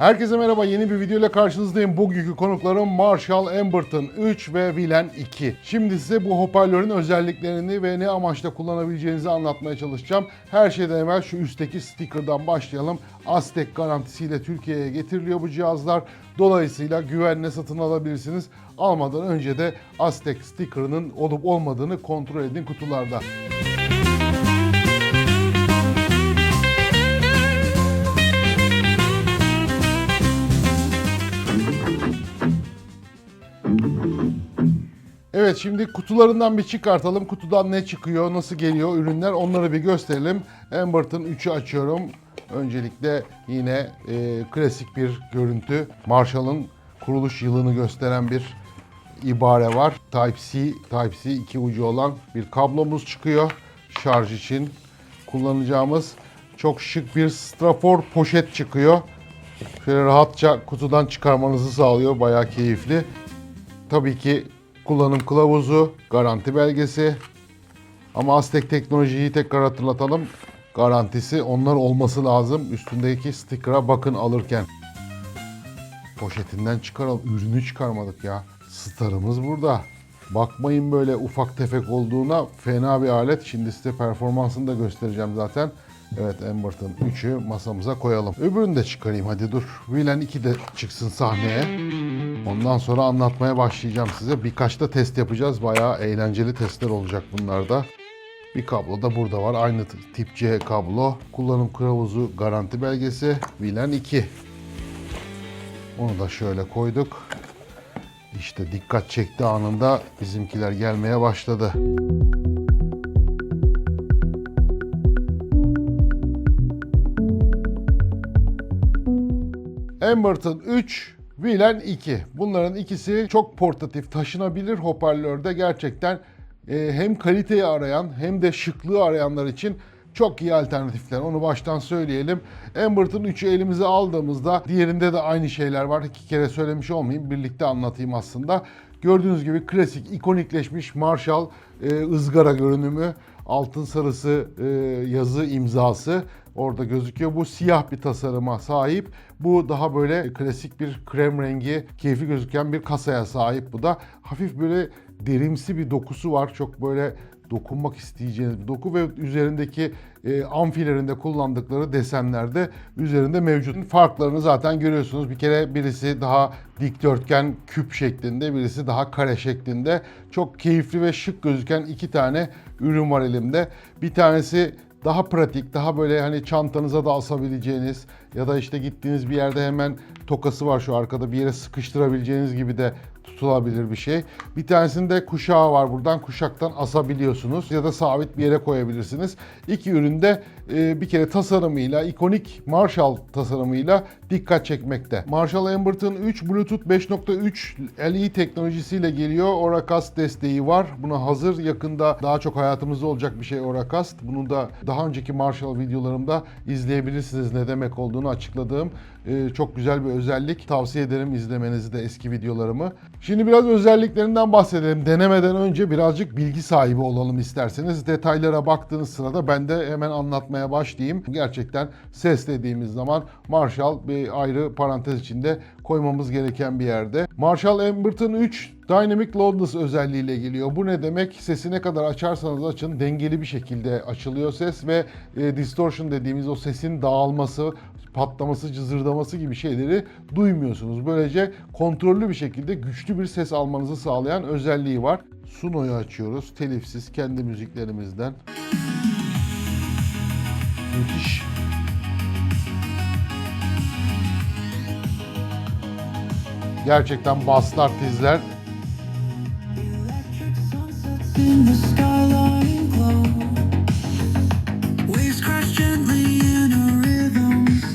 Herkese merhaba. Yeni bir video ile karşınızdayım. Bugünkü konuklarım Marshall Amberton 3 ve Vilen 2. Şimdi size bu hoparlörün özelliklerini ve ne amaçla kullanabileceğinizi anlatmaya çalışacağım. Her şeyden evvel şu üstteki sticker'dan başlayalım. Aztek garantisiyle Türkiye'ye getiriliyor bu cihazlar. Dolayısıyla güvenle satın alabilirsiniz. Almadan önce de Aztek sticker'ının olup olmadığını kontrol edin kutularda. Evet şimdi kutularından bir çıkartalım. Kutudan ne çıkıyor, nasıl geliyor ürünler onları bir gösterelim. Amberton 3'ü açıyorum. Öncelikle yine e, klasik bir görüntü. Marshall'ın kuruluş yılını gösteren bir ibare var. Type-C, Type-C iki ucu olan bir kablomuz çıkıyor. Şarj için kullanacağımız çok şık bir strafor poşet çıkıyor. Şöyle rahatça kutudan çıkarmanızı sağlıyor. Bayağı keyifli. Tabii ki kullanım kılavuzu, garanti belgesi. Ama Aztek teknolojiyi tekrar hatırlatalım. Garantisi onlar olması lazım. Üstündeki sticker'a bakın alırken. Poşetinden çıkaralım. Ürünü çıkarmadık ya. Starımız burada. Bakmayın böyle ufak tefek olduğuna fena bir alet. Şimdi size performansını da göstereceğim zaten. Evet Amberton 3'ü masamıza koyalım. Öbürünü de çıkarayım hadi dur. Vilen 2 de çıksın sahneye. Ondan sonra anlatmaya başlayacağım size. Birkaç da test yapacağız. Bayağı eğlenceli testler olacak bunlarda. Bir kablo da burada var. Aynı tip C kablo. Kullanım kılavuzu garanti belgesi. Vilen 2. Onu da şöyle koyduk. İşte dikkat çekti anında bizimkiler gelmeye başladı. Amberton 3, Vilen 2. Bunların ikisi çok portatif, taşınabilir hoparlörde gerçekten e, hem kaliteyi arayan hem de şıklığı arayanlar için çok iyi alternatifler. Onu baştan söyleyelim. Amberton 3'ü elimize aldığımızda diğerinde de aynı şeyler var. İki kere söylemiş olmayayım. Birlikte anlatayım aslında. Gördüğünüz gibi klasik, ikonikleşmiş Marshall e, ızgara görünümü, altın sarısı e, yazı imzası orada gözüküyor. Bu siyah bir tasarıma sahip. Bu daha böyle klasik bir krem rengi, keyifli gözüken bir kasaya sahip bu da. Hafif böyle derimsi bir dokusu var. Çok böyle dokunmak isteyeceğiniz bir doku ve üzerindeki e, amfilerinde kullandıkları desenlerde üzerinde mevcut. Farklarını zaten görüyorsunuz. Bir kere birisi daha dikdörtgen küp şeklinde, birisi daha kare şeklinde. Çok keyifli ve şık gözüken iki tane ürün var elimde. Bir tanesi daha pratik, daha böyle hani çantanıza da asabileceğiniz ya da işte gittiğiniz bir yerde hemen tokası var şu arkada bir yere sıkıştırabileceğiniz gibi de tutulabilir bir şey. Bir tanesinde kuşağı var buradan kuşaktan asabiliyorsunuz ya da sabit bir yere koyabilirsiniz. İki üründe bir kere tasarımıyla, ikonik Marshall tasarımıyla dikkat çekmekte. Marshall Amberton 3 Bluetooth 5.3 LE teknolojisiyle geliyor. Oracast desteği var. Buna hazır. Yakında daha çok hayatımızda olacak bir şey Oracast. Bunu da daha önceki Marshall videolarımda izleyebilirsiniz ne demek olduğunu açıkladığım e, çok güzel bir özellik. Tavsiye ederim izlemenizi de eski videolarımı. Şimdi biraz özelliklerinden bahsedelim. Denemeden önce birazcık bilgi sahibi olalım isterseniz. Detaylara baktığınız sırada ben de hemen anlatmaya başlayayım. Gerçekten ses dediğimiz zaman Marshall bir ayrı parantez içinde koymamız gereken bir yerde. Marshall Amberton 3 Dynamic Loudness özelliğiyle geliyor. Bu ne demek? Sesi ne kadar açarsanız açın dengeli bir şekilde açılıyor ses ve e, distortion dediğimiz o sesin dağılması, patlaması, cızırdaması gibi şeyleri duymuyorsunuz. Böylece kontrollü bir şekilde güçlü bir ses almanızı sağlayan özelliği var. Suno'yu açıyoruz. Telifsiz kendi müziklerimizden. Müthiş. Gerçekten baslar, tizler.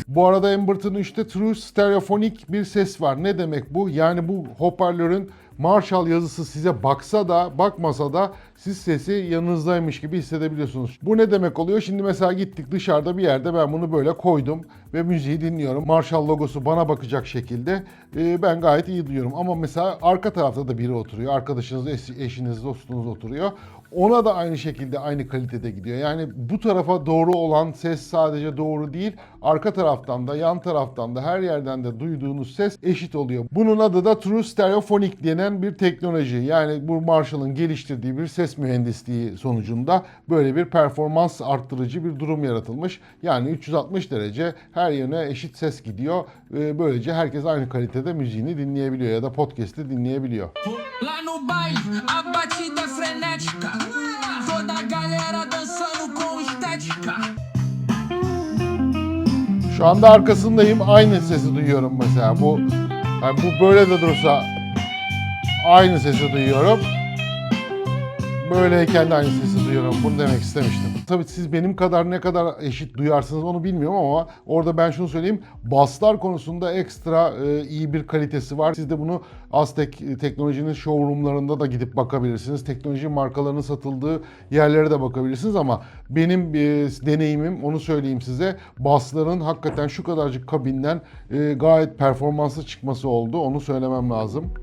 Bu arada Amberton 3'te True Stereophonic bir ses var. Ne demek bu? Yani bu hoparlörün Marshall yazısı size baksa da bakmasa da siz sesi yanınızdaymış gibi hissedebiliyorsunuz. Bu ne demek oluyor? Şimdi mesela gittik dışarıda bir yerde ben bunu böyle koydum ve müziği dinliyorum. Marshall logosu bana bakacak şekilde e, ben gayet iyi duyuyorum. Ama mesela arka tarafta da biri oturuyor. Arkadaşınız, eş- eşiniz, dostunuz oturuyor. Ona da aynı şekilde aynı kalitede gidiyor. Yani bu tarafa doğru olan ses sadece doğru değil, arka taraftan da yan taraftan da her yerden de duyduğunuz ses eşit oluyor. Bunun adı da True Stereophonic denen bir teknoloji. Yani bu Marshall'ın geliştirdiği bir ses mühendisliği sonucunda böyle bir performans arttırıcı bir durum yaratılmış. Yani 360 derece her yöne eşit ses gidiyor. Böylece herkes aynı kalitede müziğini dinleyebiliyor ya da podcast'i dinleyebiliyor. Lá no baile, a batida frenética. Toda a galera dançando com estética. Şu anda arkasındayım. Aynı sesi duyuyorum mesela. Bu yani bu böyle de dursa aynı sesi duyuyorum. Böyleyken de aynı sesi duyuyorum. Bunu demek istemiştim. Tabii siz benim kadar ne kadar eşit duyarsınız onu bilmiyorum ama orada ben şunu söyleyeyim. Baslar konusunda ekstra e, iyi bir kalitesi var. Siz de bunu Aztek teknolojinin showroomlarında da gidip bakabilirsiniz. Teknoloji markalarının satıldığı yerlere de bakabilirsiniz ama benim e, deneyimim onu söyleyeyim size. Basların hakikaten şu kadarcık kabinden e, gayet performanslı çıkması oldu. Onu söylemem lazım.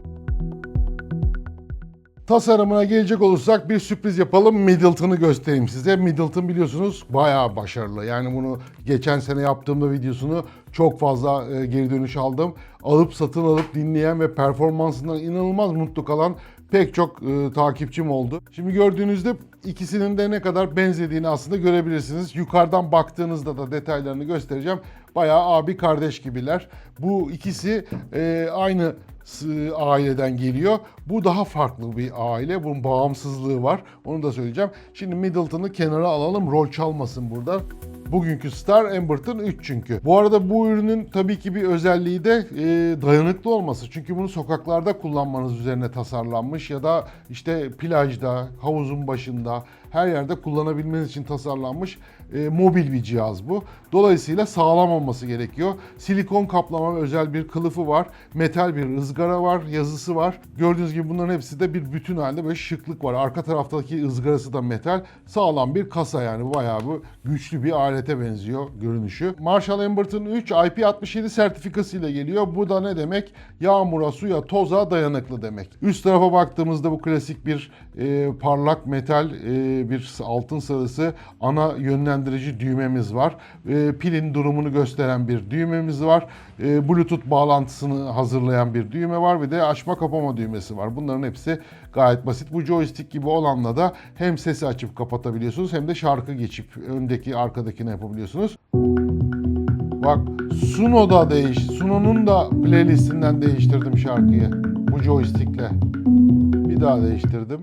Tasarımına gelecek olursak bir sürpriz yapalım. Middleton'ı göstereyim size. Middleton biliyorsunuz bayağı başarılı. Yani bunu geçen sene yaptığımda videosunu çok fazla e, geri dönüş aldım. Alıp satın alıp dinleyen ve performansından inanılmaz mutlu kalan pek çok e, takipçim oldu. Şimdi gördüğünüzde ikisinin de ne kadar benzediğini aslında görebilirsiniz. Yukarıdan baktığınızda da detaylarını göstereceğim. Bayağı abi kardeş gibiler. Bu ikisi e, aynı aileden geliyor. Bu daha farklı bir aile. Bunun bağımsızlığı var. Onu da söyleyeceğim. Şimdi Middleton'ı kenara alalım. Rol çalmasın burada. Bugünkü star Emberton 3 çünkü. Bu arada bu ürünün tabii ki bir özelliği de e, dayanıklı olması. Çünkü bunu sokaklarda kullanmanız üzerine tasarlanmış ya da işte plajda, havuzun başında her yerde kullanabilmeniz için tasarlanmış e, mobil bir cihaz bu. Dolayısıyla sağlam olması gerekiyor. Silikon kaplama özel bir kılıfı var. Metal bir ızgara var, yazısı var. Gördüğünüz gibi bunların hepsi de bir bütün halinde böyle şıklık var. Arka taraftaki ızgarası da metal. Sağlam bir kasa yani bayağı bu güçlü bir alete benziyor görünüşü. Marshall Emberton 3 IP67 sertifikası ile geliyor. Bu da ne demek? Yağmura, suya, toza dayanıklı demek. Üst tarafa baktığımızda bu klasik bir e, parlak metal e, bir altın sarısı ana yönlendirici düğmemiz var. E, pilin durumunu gösteren bir düğmemiz var. E, Bluetooth bağlantısını hazırlayan bir düğme var ve de açma kapama düğmesi var. Bunların hepsi gayet basit. Bu joystick gibi olanla da hem sesi açıp kapatabiliyorsunuz hem de şarkı geçip öndeki arkadakine yapabiliyorsunuz. Bak Suno'da değiş, Suno'nun da playlistinden değiştirdim şarkıyı bu joystickle. Bir daha değiştirdim.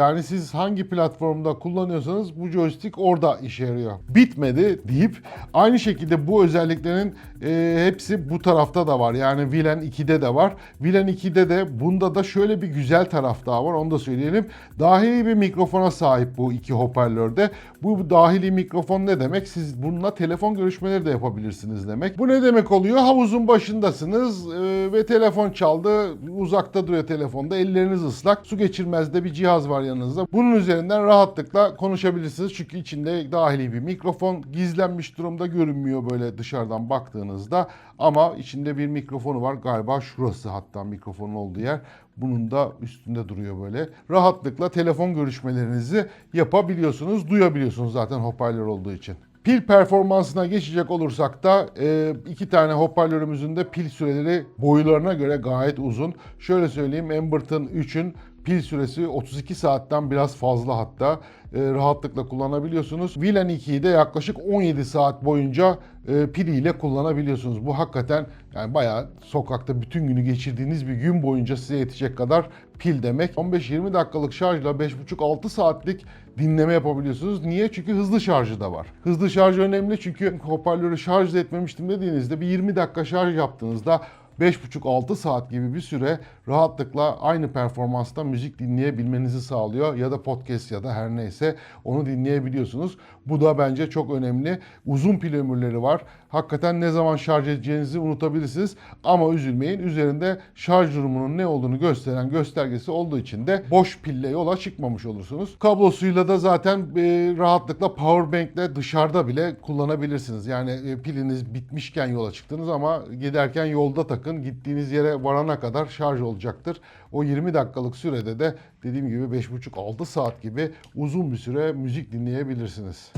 Yani siz hangi platformda kullanıyorsanız bu joystick orada işe yarıyor. Bitmedi deyip aynı şekilde bu özelliklerin e, hepsi bu tarafta da var. Yani Vilen 2'de de var. Vilen 2'de de bunda da şöyle bir güzel taraf daha var. Onu da söyleyelim. Dahili bir mikrofona sahip bu iki hoparlörde. Bu dahili mikrofon ne demek? Siz bununla telefon görüşmeleri de yapabilirsiniz demek. Bu ne demek oluyor? Havuzun başındasınız e, ve telefon çaldı. Uzakta duruyor telefonda. Elleriniz ıslak. Su geçirmez de bir cihaz var yanınızda. Bunun üzerinden rahatlıkla konuşabilirsiniz. Çünkü içinde dahili bir mikrofon gizlenmiş durumda görünmüyor böyle dışarıdan baktığınızda. Ama içinde bir mikrofonu var. Galiba şurası hatta mikrofonun olduğu yer. Bunun da üstünde duruyor böyle. Rahatlıkla telefon görüşmelerinizi yapabiliyorsunuz. Duyabiliyorsunuz zaten hoparlör olduğu için. Pil performansına geçecek olursak da e, iki tane hoparlörümüzün de pil süreleri boylarına göre gayet uzun. Şöyle söyleyeyim Emberton 3'ün pil süresi 32 saatten biraz fazla hatta e, rahatlıkla kullanabiliyorsunuz. Vilen 2'yi de yaklaşık 17 saat boyunca e, piliyle kullanabiliyorsunuz. Bu hakikaten yani bayağı sokakta bütün günü geçirdiğiniz bir gün boyunca size yetecek kadar pil demek. 15-20 dakikalık şarjla 5,5-6 saatlik dinleme yapabiliyorsunuz. Niye? Çünkü hızlı şarjı da var. Hızlı şarj önemli çünkü hoparlörü şarj etmemiştim dediğinizde bir 20 dakika şarj yaptığınızda 5,5-6 saat gibi bir süre rahatlıkla aynı performansta müzik dinleyebilmenizi sağlıyor. Ya da podcast ya da her neyse onu dinleyebiliyorsunuz. Bu da bence çok önemli. Uzun pil ömürleri var. Hakikaten ne zaman şarj edeceğinizi unutabilirsiniz. Ama üzülmeyin. Üzerinde şarj durumunun ne olduğunu gösteren göstergesi olduğu için de boş pille yola çıkmamış olursunuz. Kablosuyla da zaten e, rahatlıkla powerbank'le dışarıda bile kullanabilirsiniz. Yani e, piliniz bitmişken yola çıktınız ama giderken yolda takın. Gittiğiniz yere varana kadar şarj olacaktır. O 20 dakikalık sürede de dediğim gibi 5,5-6 saat gibi uzun bir süre müzik dinleyebilirsiniz.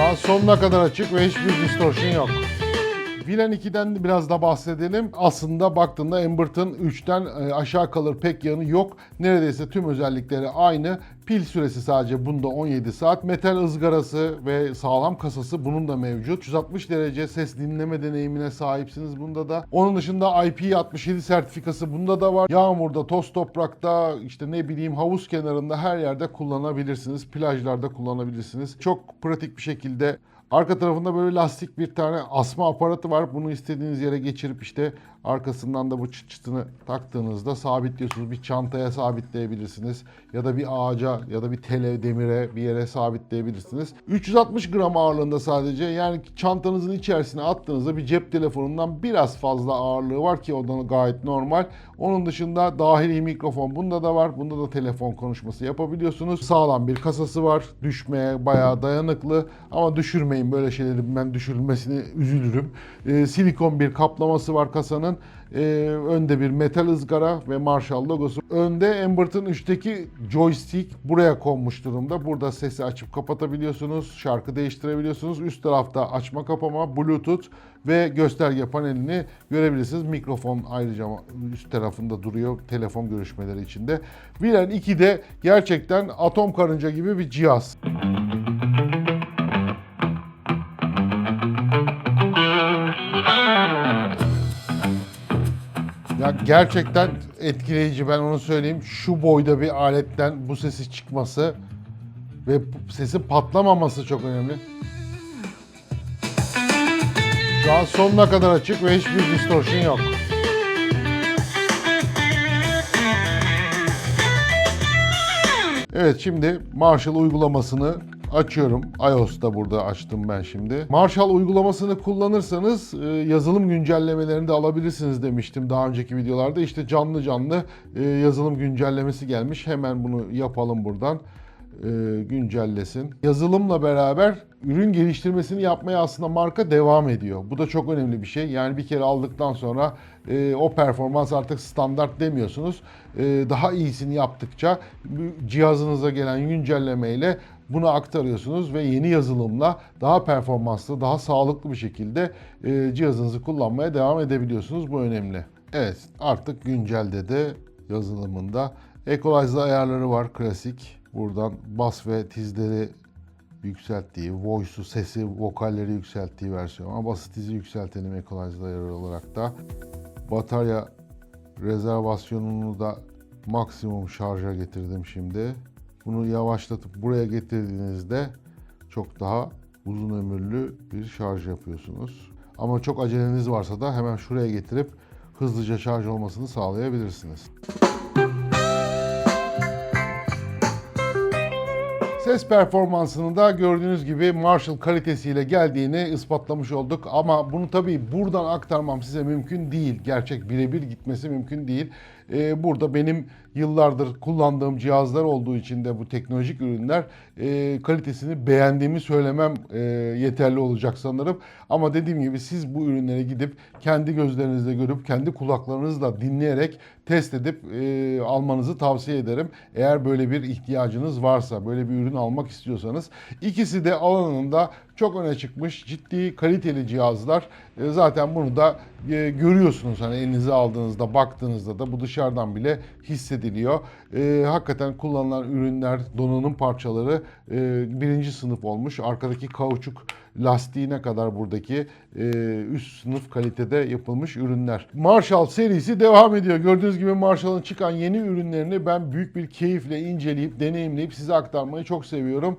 An sonuna kadar açık ve hiçbir distortion yok. Villain 2'den biraz da bahsedelim. Aslında baktığında Emberton 3'ten e, aşağı kalır pek yanı yok. Neredeyse tüm özellikleri aynı. Pil süresi sadece bunda 17 saat. Metal ızgarası ve sağlam kasası bunun da mevcut. 360 derece ses dinleme deneyimine sahipsiniz bunda da. Onun dışında IP67 sertifikası bunda da var. Yağmurda, toz toprakta, işte ne bileyim havuz kenarında her yerde kullanabilirsiniz. Plajlarda kullanabilirsiniz. Çok pratik bir şekilde Arka tarafında böyle lastik bir tane asma aparatı var. Bunu istediğiniz yere geçirip işte arkasından da bu çıt çıtını taktığınızda sabitliyorsunuz. Bir çantaya sabitleyebilirsiniz. Ya da bir ağaca ya da bir tele demire bir yere sabitleyebilirsiniz. 360 gram ağırlığında sadece yani çantanızın içerisine attığınızda bir cep telefonundan biraz fazla ağırlığı var ki o da gayet normal. Onun dışında dahili mikrofon bunda da var. Bunda da telefon konuşması yapabiliyorsunuz. Sağlam bir kasası var. Düşmeye bayağı dayanıklı ama düşürmeyin böyle şeyleri ben düşürülmesine üzülürüm. Ee, silikon bir kaplaması var kasanın. Ee, önde bir metal ızgara ve Marshall logosu. Önde Emberton 3'teki joystick buraya konmuş durumda. Burada sesi açıp kapatabiliyorsunuz. Şarkı değiştirebiliyorsunuz. Üst tarafta açma kapama, bluetooth ve gösterge panelini görebilirsiniz. Mikrofon ayrıca üst tarafında duruyor telefon görüşmeleri içinde. Villain 2'de gerçekten atom karınca gibi bir cihaz. Ya gerçekten etkileyici ben onu söyleyeyim. Şu boyda bir aletten bu sesi çıkması ve sesin patlamaması çok önemli. Şu an sonuna kadar açık ve hiçbir distortion yok. Evet şimdi Marshall uygulamasını açıyorum. iOS'ta burada açtım ben şimdi. Marshall uygulamasını kullanırsanız e, yazılım güncellemelerini de alabilirsiniz demiştim daha önceki videolarda. İşte canlı canlı e, yazılım güncellemesi gelmiş. Hemen bunu yapalım buradan e, güncellesin. Yazılımla beraber ürün geliştirmesini yapmaya aslında marka devam ediyor. Bu da çok önemli bir şey. Yani bir kere aldıktan sonra e, o performans artık standart demiyorsunuz. E, daha iyisini yaptıkça cihazınıza gelen güncellemeyle bunu aktarıyorsunuz ve yeni yazılımla daha performanslı, daha sağlıklı bir şekilde e, cihazınızı kullanmaya devam edebiliyorsunuz. Bu önemli. Evet artık güncelde de yazılımında Equalizer ayarları var klasik. Buradan bas ve tizleri yükselttiği, voice'u, sesi, vokalleri yükselttiği versiyon. Ama bası tizi yükseltelim Equalizer ayarı olarak da. Batarya rezervasyonunu da maksimum şarja getirdim şimdi. Bunu yavaşlatıp buraya getirdiğinizde çok daha uzun ömürlü bir şarj yapıyorsunuz. Ama çok aceleniz varsa da hemen şuraya getirip hızlıca şarj olmasını sağlayabilirsiniz. Ses performansını da gördüğünüz gibi Marshall kalitesiyle geldiğini ispatlamış olduk. Ama bunu tabii buradan aktarmam size mümkün değil. Gerçek birebir gitmesi mümkün değil. Ee, burada benim yıllardır kullandığım cihazlar olduğu için de bu teknolojik ürünler e, kalitesini beğendiğimi söylemem e, yeterli olacak sanırım. Ama dediğim gibi siz bu ürünleri gidip kendi gözlerinizle görüp kendi kulaklarınızla dinleyerek test edip e, almanızı tavsiye ederim. Eğer böyle bir ihtiyacınız varsa, böyle bir ürün almak istiyorsanız. ikisi de alanında çok öne çıkmış ciddi kaliteli cihazlar. E, zaten bunu da e, görüyorsunuz hani elinize aldığınızda, baktığınızda da bu dışarıdan bile hissediliyor. E, hakikaten kullanılan ürünler, donanım parçaları birinci sınıf olmuş. Arkadaki kauçuk lastiğine kadar buradaki üst sınıf kalitede yapılmış ürünler. Marshall serisi devam ediyor. Gördüğünüz gibi Marshall'ın çıkan yeni ürünlerini ben büyük bir keyifle inceleyip, deneyimleyip size aktarmayı çok seviyorum.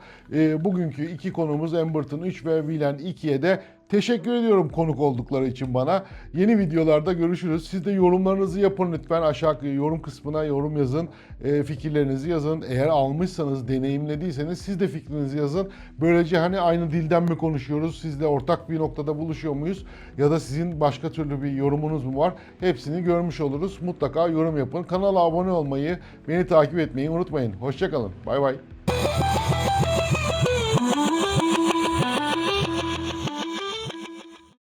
Bugünkü iki konumuz Emberton 3 ve Villain 2'ye de Teşekkür ediyorum konuk oldukları için bana. Yeni videolarda görüşürüz. Siz de yorumlarınızı yapın lütfen. Aşağı yorum kısmına yorum yazın. E, fikirlerinizi yazın. Eğer almışsanız, deneyimlediyseniz siz de fikrinizi yazın. Böylece hani aynı dilden mi konuşuyoruz? Sizle ortak bir noktada buluşuyor muyuz? Ya da sizin başka türlü bir yorumunuz mu var? Hepsini görmüş oluruz. Mutlaka yorum yapın. Kanala abone olmayı, beni takip etmeyi unutmayın. Hoşçakalın. Bay bay.